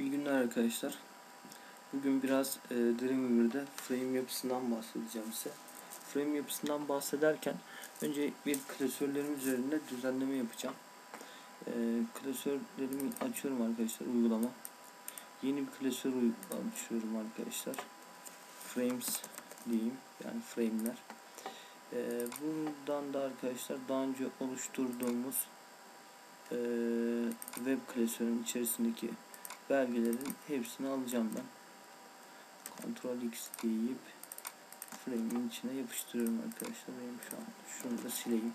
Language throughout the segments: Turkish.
İyi günler arkadaşlar. Bugün biraz e, Dreamweaver'de frame yapısından bahsedeceğim size. Frame yapısından bahsederken önce bir klasörlerim üzerinde düzenleme yapacağım. E, klasörlerimi açıyorum arkadaşlar uygulama. Yeni bir klasör açıyorum arkadaşlar. Frames diyeyim yani frame'ler. E, buradan da arkadaşlar daha önce oluşturduğumuz e, web klasörün içerisindeki belgelerin hepsini alacağım ben. Ctrl X deyip frame'in içine yapıştırıyorum arkadaşlar. Benim şu an şunu da sileyim.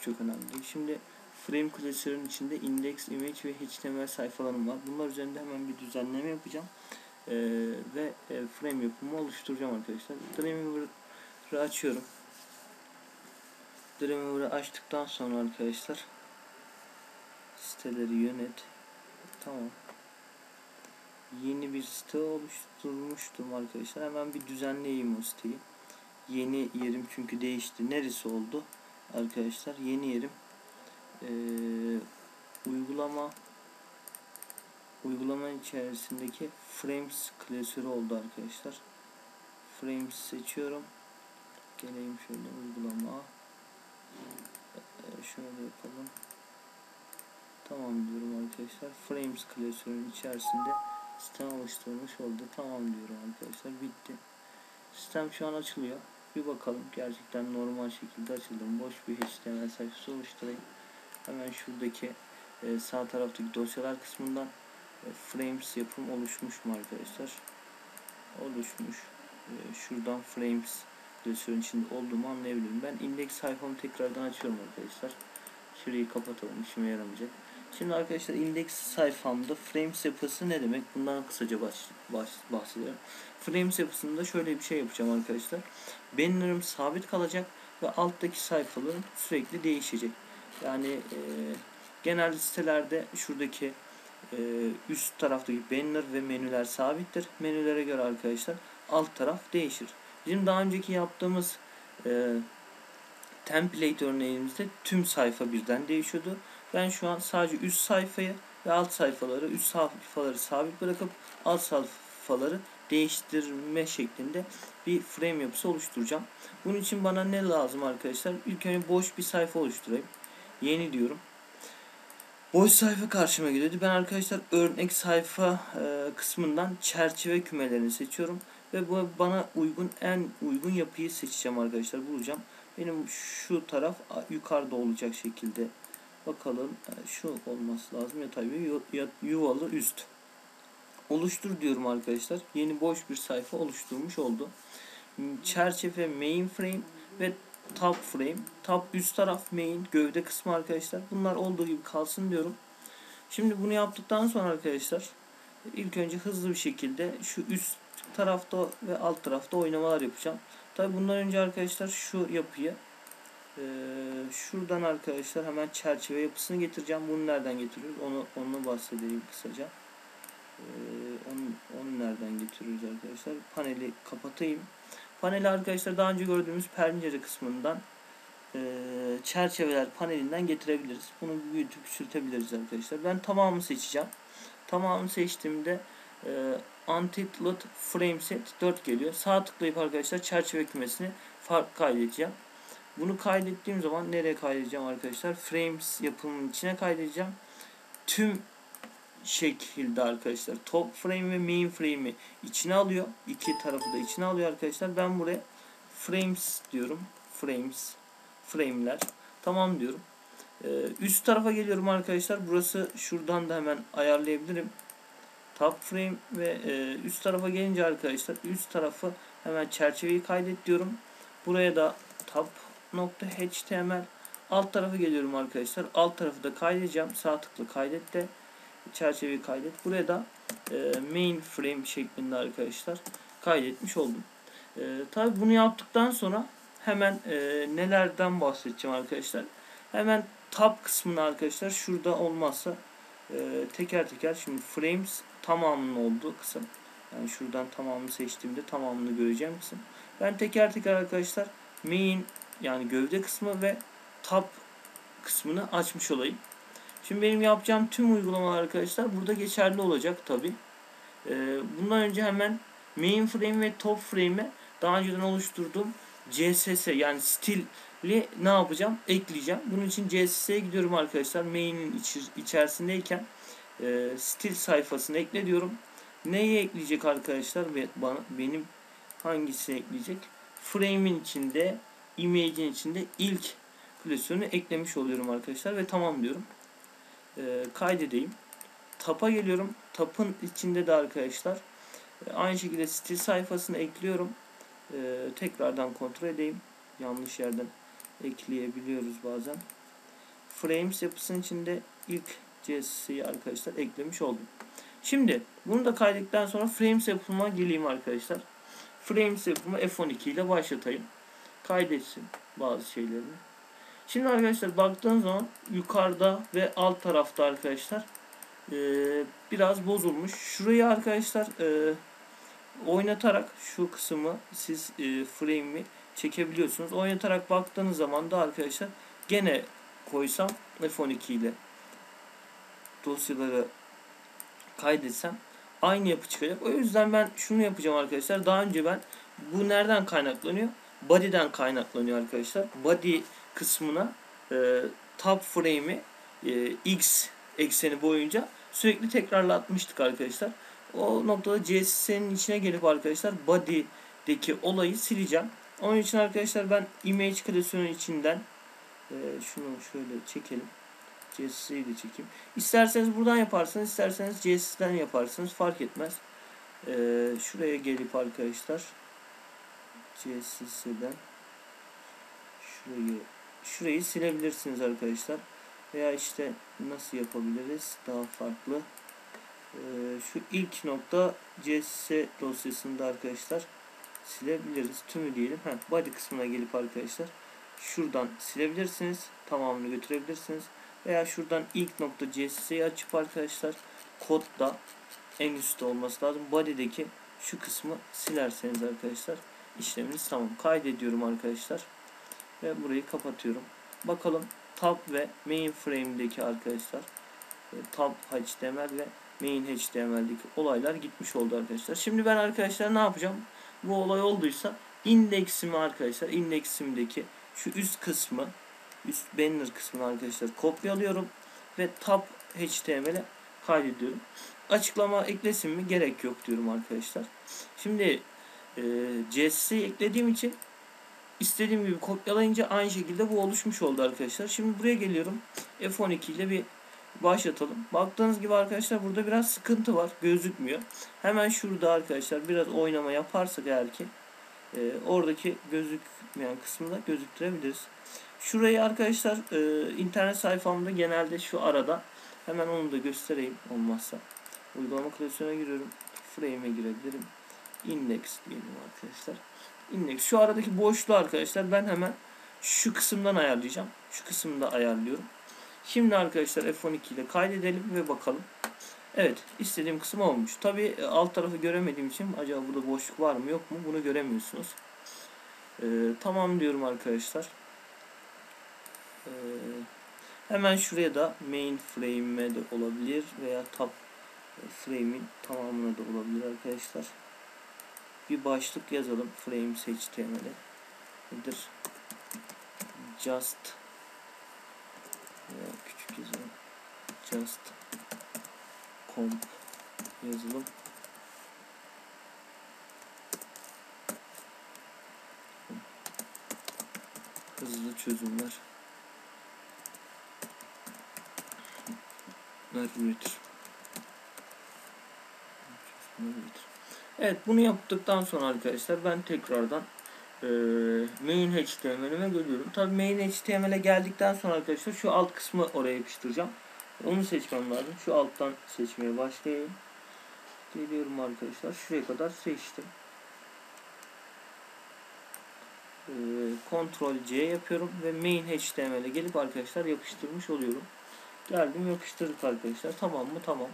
Çok önemli. Şimdi frame klasörün içinde index, image ve HTML sayfalarım var. Bunlar üzerinde hemen bir düzenleme yapacağım. Ee, ve e, frame yapımı oluşturacağım arkadaşlar. Dreamweaver'ı açıyorum. Dreamweaver'ı açtıktan sonra arkadaşlar siteleri yönet. Tamam yeni bir site oluşturmuştum arkadaşlar. Hemen bir düzenleyeyim o siteyi. Yeni yerim çünkü değişti. Neresi oldu? Arkadaşlar yeni yerim ee, uygulama uygulama içerisindeki frames klasörü oldu arkadaşlar. Frames seçiyorum. Geleyim şöyle uygulama. Ee, şöyle yapalım. Tamam diyorum arkadaşlar. Frames klasörünün içerisinde sistem oluşturmuş oldu. Tamam diyorum arkadaşlar. Bitti. Sistem şu an açılıyor. Bir bakalım. Gerçekten normal şekilde açıldı. Boş bir HTML sayfası oluşturayım. Hemen şuradaki e, sağ taraftaki dosyalar kısmından e, frames yapım oluşmuş mu arkadaşlar? Oluşmuş. E, şuradan frames klasörün içinde olduğumu anlayabilirim. Ben index sayfamı tekrardan açıyorum arkadaşlar. Şurayı kapatalım. işime yaramayacak. Şimdi arkadaşlar index sayfamda frames yapısı ne demek? Bundan kısaca baş, baş, bahsediyorum. Frames yapısında şöyle bir şey yapacağım arkadaşlar. Banner'ım sabit kalacak ve alttaki sayfaların sürekli değişecek. Yani e, genel sitelerde şuradaki e, üst taraftaki banner ve menüler sabittir. Menülere göre arkadaşlar alt taraf değişir. Bizim daha önceki yaptığımız e, template örneğimizde tüm sayfa birden değişiyordu. Ben şu an sadece üst sayfayı ve alt sayfaları, üst sayfaları sabit bırakıp alt sayfaları değiştirme şeklinde bir frame yapısı oluşturacağım. Bunun için bana ne lazım arkadaşlar? İlk önce boş bir sayfa oluşturayım. Yeni diyorum. Boş sayfa karşıma geliyordu. Ben arkadaşlar örnek sayfa e, kısmından çerçeve kümelerini seçiyorum. Ve bu bana uygun en uygun yapıyı seçeceğim arkadaşlar. Bulacağım. Benim şu taraf yukarıda olacak şekilde Bakalım şu olması lazım yatay bir yuvalı üst. Oluştur diyorum arkadaşlar. Yeni boş bir sayfa oluşturmuş oldu. Çerçeve mainframe ve top frame. Top üst taraf main gövde kısmı arkadaşlar. Bunlar olduğu gibi kalsın diyorum. Şimdi bunu yaptıktan sonra arkadaşlar ilk önce hızlı bir şekilde şu üst tarafta ve alt tarafta oynamalar yapacağım. Tabi bundan önce arkadaşlar şu yapıyı ee, şuradan arkadaşlar hemen çerçeve yapısını getireceğim. Bunu nereden getiriyoruz? Onu onu bahsedeyim kısaca. Ee, onu, onu nereden getiriyoruz arkadaşlar? Paneli kapatayım. Paneli arkadaşlar daha önce gördüğümüz pencere kısmından e, çerçeveler panelinden getirebiliriz. Bunu büyütüp küçültebiliriz arkadaşlar. Ben tamamını seçeceğim. Tamamını seçtiğimde e, Untitled Frame Set 4 geliyor. Sağ tıklayıp arkadaşlar çerçeve kümesini fark kaydedeceğim. Bunu kaydettiğim zaman nereye kaydedeceğim arkadaşlar? Frames yapımının içine kaydedeceğim. Tüm şekilde arkadaşlar top frame ve main frame'i içine alıyor. İki tarafı da içine alıyor arkadaşlar. Ben buraya frames diyorum. Frames, frame'ler. Tamam diyorum. Ee, üst tarafa geliyorum arkadaşlar. Burası şuradan da hemen ayarlayabilirim. Top frame ve e, üst tarafa gelince arkadaşlar üst tarafı hemen çerçeveyi kaydet diyorum. Buraya da top .html alt tarafı geliyorum arkadaşlar. Alt tarafı da kaydedeceğim. Sağ tıkla kaydet de çerçeveyi kaydet. Buraya da e, main frame şeklinde arkadaşlar kaydetmiş oldum. E, Tabi bunu yaptıktan sonra hemen e, nelerden bahsedeceğim arkadaşlar. Hemen tab kısmını arkadaşlar şurada olmazsa e, teker teker şimdi frames tamamının olduğu kısım. Yani şuradan tamamını seçtiğimde tamamını göreceğim kısım. Ben teker teker arkadaşlar main yani gövde kısmı ve top kısmını açmış olayım. Şimdi benim yapacağım tüm uygulamalar arkadaşlar burada geçerli olacak tabi. Ee, bundan önce hemen mainframe ve top frame'e daha önceden oluşturduğum CSS yani stili ne yapacağım? Ekleyeceğim. Bunun için CSS'ye gidiyorum arkadaşlar. Main'in içerisindeyken e, stil sayfasını ekle diyorum. Neyi ekleyecek arkadaşlar? Bana benim hangisi ekleyecek? Frame'in içinde, image'in içinde ilk klasörünü eklemiş oluyorum arkadaşlar ve tamam diyorum. E, kaydedeyim. Tap'a geliyorum. Tap'ın içinde de arkadaşlar e, aynı şekilde stil sayfasını ekliyorum. E, tekrardan kontrol edeyim. Yanlış yerden ekleyebiliyoruz bazen. Frames yapısının içinde ilk CSS'yi arkadaşlar eklemiş oldum. Şimdi bunu da kaydettikten sonra frames yapıma geleyim arkadaşlar. Frames yapımı F12 ile başlatayım. Kaydetsin bazı şeylerini. Şimdi arkadaşlar baktığınız zaman yukarıda ve alt tarafta arkadaşlar e, biraz bozulmuş. Şurayı arkadaşlar e, oynatarak şu kısmı siz e, frame'i çekebiliyorsunuz. Oynatarak baktığınız zaman da arkadaşlar gene koysam F12 ile dosyaları kaydetsem aynı yapı çıkacak. O yüzden ben şunu yapacağım arkadaşlar. Daha önce ben bu nereden kaynaklanıyor? Body'den kaynaklanıyor arkadaşlar. Body kısmına e, top frame'i e, X ekseni boyunca sürekli tekrarlatmıştık arkadaşlar. O noktada CSS'nin içine gelip arkadaşlar body'deki olayı sileceğim. Onun için arkadaşlar ben image klasörünün içinden e, şunu şöyle çekelim. CSS'yi de çekeyim. İsterseniz buradan yaparsınız, isterseniz CSS'den yaparsınız. Fark etmez. E, şuraya gelip arkadaşlar CSS'den şurayı şurayı silebilirsiniz arkadaşlar. Veya işte nasıl yapabiliriz daha farklı. Ee, şu ilk nokta CSS dosyasında arkadaşlar silebiliriz. Tümü diyelim. Heh, body kısmına gelip arkadaşlar şuradan silebilirsiniz. Tamamını götürebilirsiniz. Veya şuradan ilk nokta CSS'yi açıp arkadaşlar kodda en üstte olması lazım. Body'deki şu kısmı silerseniz arkadaşlar işleminiz tamam. Kaydediyorum arkadaşlar. Ve burayı kapatıyorum. Bakalım tab ve mainframe'deki arkadaşlar e, tab HTML ve main HTML'deki olaylar gitmiş oldu arkadaşlar. Şimdi ben arkadaşlar ne yapacağım? Bu olay olduysa indeksimi arkadaşlar indeksimdeki şu üst kısmı üst banner kısmını arkadaşlar kopyalıyorum ve tab HTML'e kaydediyorum. Açıklama eklesin mi? Gerek yok diyorum arkadaşlar. Şimdi e, CSS'yi eklediğim için istediğim gibi kopyalayınca aynı şekilde bu oluşmuş oldu arkadaşlar. Şimdi buraya geliyorum. F12 ile bir başlatalım. Baktığınız gibi arkadaşlar burada biraz sıkıntı var. Gözükmüyor. Hemen şurada arkadaşlar biraz oynama yaparsak eğer ki e, oradaki gözükmeyen kısmını da gözüktürebiliriz. Şurayı arkadaşlar e, internet sayfamda genelde şu arada hemen onu da göstereyim olmazsa. Uygulama klasörüne giriyorum. Frame'e girebilirim. Index diyelim arkadaşlar. Index. Şu aradaki boşluğu arkadaşlar ben hemen şu kısımdan ayarlayacağım. Şu kısımda ayarlıyorum. Şimdi arkadaşlar F12 ile kaydedelim ve bakalım. Evet istediğim kısım olmuş. Tabi alt tarafı göremediğim için acaba burada boşluk var mı yok mu bunu göremiyorsunuz. Ee, tamam diyorum arkadaşlar. Ee, hemen şuraya da main frame'e de olabilir veya top frame'in tamamına da olabilir arkadaşlar. Bir başlık yazalım frames html'e. Nedir? Just veya küçük yazalım. Just comp yazalım. Hızlı çözümler. üretir. Çözümler üretir. Evet bunu yaptıktan sonra arkadaşlar ben tekrardan e, main HTML'ime geliyorum. Tabi main HTML'e geldikten sonra arkadaşlar şu alt kısmı oraya yapıştıracağım. Onu seçmem lazım. Şu alttan seçmeye başlayayım. Geliyorum arkadaşlar. Şuraya kadar seçtim. Ee, Ctrl C yapıyorum ve main HTML'e gelip arkadaşlar yapıştırmış oluyorum. Geldim yapıştırdık arkadaşlar. Tamam mı? Tamam.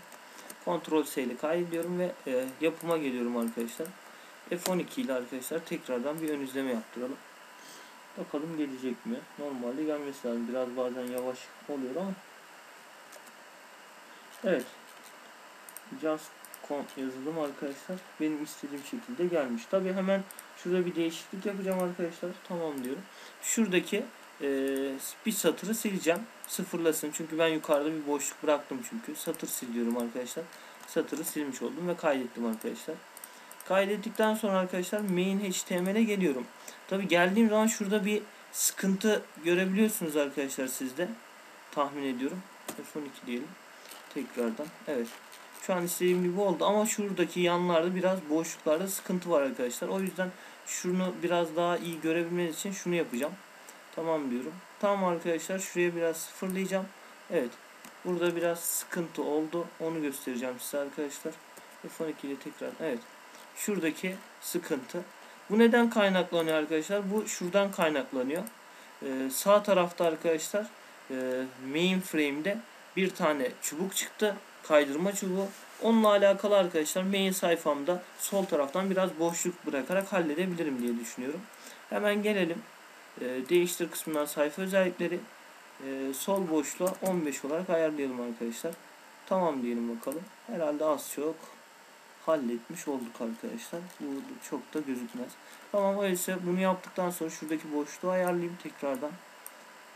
Ctrl C ile kaydediyorum ve e, yapıma geliyorum arkadaşlar. F12 ile arkadaşlar tekrardan bir ön izleme yaptıralım. Bakalım gelecek mi? Normalde gelmesi lazım. Biraz bazen yavaş oluyor ama Evet. Just con yazılım arkadaşlar. Benim istediğim şekilde gelmiş. Tabi hemen şurada bir değişiklik yapacağım arkadaşlar. Tamam diyorum. Şuradaki e, bir satırı sileceğim. Sıfırlasın. Çünkü ben yukarıda bir boşluk bıraktım çünkü. Satır siliyorum arkadaşlar. Satırı silmiş oldum ve kaydettim arkadaşlar. Kaydettikten sonra arkadaşlar main html'e geliyorum. Tabi geldiğim zaman şurada bir sıkıntı görebiliyorsunuz arkadaşlar sizde. Tahmin ediyorum. F12 diyelim. Tekrardan. Evet. Şu an istediğim gibi oldu ama şuradaki yanlarda biraz boşluklarda sıkıntı var arkadaşlar. O yüzden şunu biraz daha iyi görebilmeniz için şunu yapacağım. Tamam diyorum. Tamam arkadaşlar şuraya biraz sıfırlayacağım. Evet. Burada biraz sıkıntı oldu. Onu göstereceğim size arkadaşlar. F12 ile tekrar. Evet. Şuradaki sıkıntı. Bu neden kaynaklanıyor arkadaşlar? Bu şuradan kaynaklanıyor. Ee, sağ tarafta arkadaşlar e, mainframe'de bir tane çubuk çıktı. Kaydırma çubuğu. Onunla alakalı arkadaşlar main sayfamda sol taraftan biraz boşluk bırakarak halledebilirim diye düşünüyorum. Hemen gelelim. E, değiştir kısmından sayfa özellikleri. E, sol boşluğa 15 olarak ayarlayalım arkadaşlar. Tamam diyelim bakalım. Herhalde az çok halletmiş olduk arkadaşlar. Bu çok da gözükmez. Tamam öyleyse bunu yaptıktan sonra şuradaki boşluğu ayarlayayım tekrardan.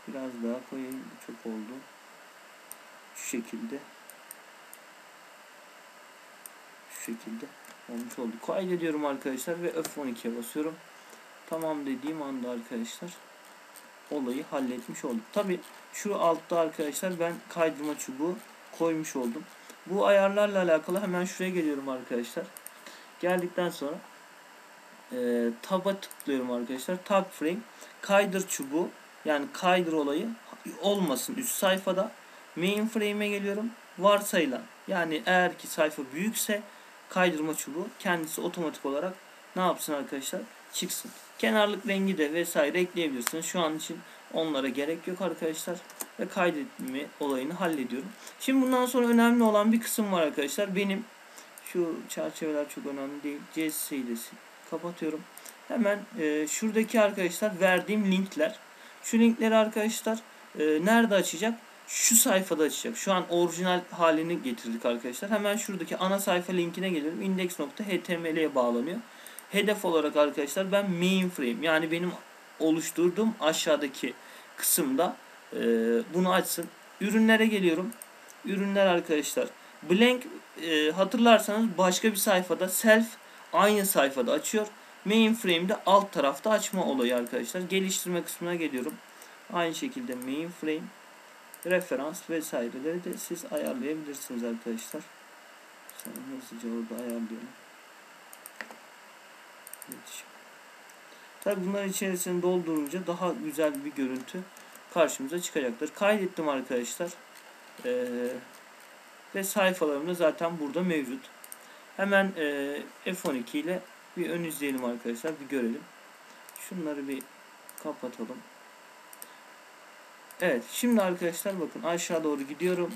Biraz daha koyayım. Çok oldu. Şu şekilde. Şu şekilde olmuş oldu. Kaydediyorum arkadaşlar ve F12'ye basıyorum. Tamam dediğim anda arkadaşlar olayı halletmiş olduk. Tabi şu altta arkadaşlar ben kaydırma çubuğu koymuş oldum. Bu ayarlarla alakalı hemen şuraya geliyorum arkadaşlar. Geldikten sonra e, tab'a tıklıyorum arkadaşlar. Tab frame kaydır çubuğu yani kaydır olayı olmasın üst sayfada. Main frame'e geliyorum. Varsayılan yani eğer ki sayfa büyükse kaydırma çubuğu kendisi otomatik olarak ne yapsın arkadaşlar? Çıksın. Kenarlık rengi de vesaire ekleyebilirsiniz. Şu an için onlara gerek yok arkadaşlar. Ve kaydetme olayını hallediyorum. Şimdi bundan sonra önemli olan bir kısım var arkadaşlar. Benim şu çerçeveler çok önemli değil. CSS'yi de kapatıyorum. Hemen e, şuradaki arkadaşlar verdiğim linkler. Şu linkleri arkadaşlar e, nerede açacak? Şu sayfada açacak. Şu an orijinal halini getirdik arkadaşlar. Hemen şuradaki ana sayfa linkine geliyorum. index.html'ye bağlanıyor. Hedef olarak arkadaşlar ben mainframe yani benim oluşturduğum aşağıdaki kısımda e, bunu açsın. Ürünlere geliyorum. Ürünler arkadaşlar. Blank e, hatırlarsanız başka bir sayfada self aynı sayfada açıyor. Mainframe'de alt tarafta açma olayı arkadaşlar. Geliştirme kısmına geliyorum. Aynı şekilde mainframe referans vesaireleri de siz ayarlayabilirsiniz arkadaşlar. Sonra hızlıca orada ayarlayalım. İletişim. Tabi bunların içerisini doldurunca daha güzel bir görüntü karşımıza çıkacaktır. Kaydettim arkadaşlar. Ee, ve sayfalarım da zaten burada mevcut. Hemen e, F12 ile bir ön izleyelim arkadaşlar. Bir görelim. Şunları bir kapatalım. Evet. Şimdi arkadaşlar bakın aşağı doğru gidiyorum.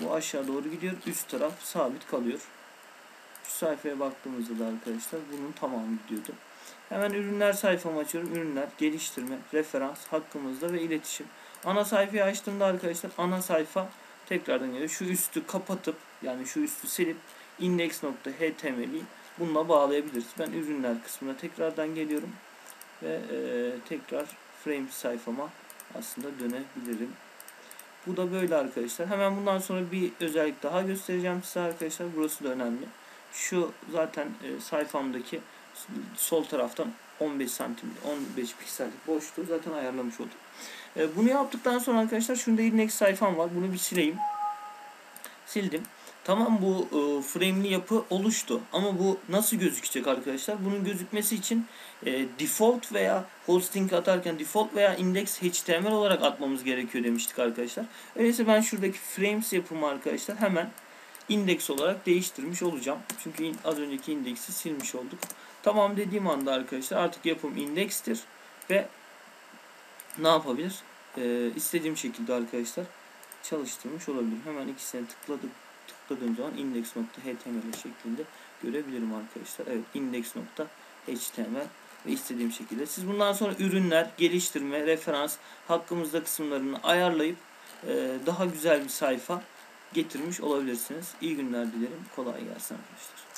Bu aşağı doğru gidiyor. Üst taraf sabit kalıyor. Sayfaya baktığımızda da arkadaşlar bunun tamamı gidiyordu. Hemen ürünler sayfamı açıyorum. Ürünler, geliştirme, referans, hakkımızda ve iletişim. Ana sayfayı açtığımda arkadaşlar ana sayfa tekrardan geliyor. Şu üstü kapatıp yani şu üstü silip index.html'i bununla bağlayabiliriz. Ben ürünler kısmına tekrardan geliyorum ve e, tekrar frame sayfama aslında dönebilirim. Bu da böyle arkadaşlar. Hemen bundan sonra bir özellik daha göstereceğim size arkadaşlar. Burası da önemli. Şu zaten e, sayfamdaki sol taraftan 15 santim 15 piksellik boşluğu zaten ayarlamış oldum. E, bunu yaptıktan sonra arkadaşlar şunda index sayfam var. Bunu bir sileyim. Sildim. Tamam bu e, frame'li yapı oluştu. Ama bu nasıl gözükecek arkadaşlar? Bunun gözükmesi için e, default veya hosting atarken default veya index html olarak atmamız gerekiyor demiştik arkadaşlar. Öyleyse ben şuradaki frames yapımı arkadaşlar hemen index olarak değiştirmiş olacağım. Çünkü az önceki indeksi silmiş olduk. Tamam dediğim anda arkadaşlar artık yapım index'tir ve ne yapabilir? Ee, istediğim şekilde arkadaşlar çalıştırmış olabilirim. Hemen ikisine tıkladık tıkladığım zaman index.html şeklinde görebilirim arkadaşlar. Evet index.html ve istediğim şekilde. Siz bundan sonra ürünler, geliştirme, referans, hakkımızda kısımlarını ayarlayıp e, daha güzel bir sayfa getirmiş olabilirsiniz. İyi günler dilerim. Kolay gelsin arkadaşlar.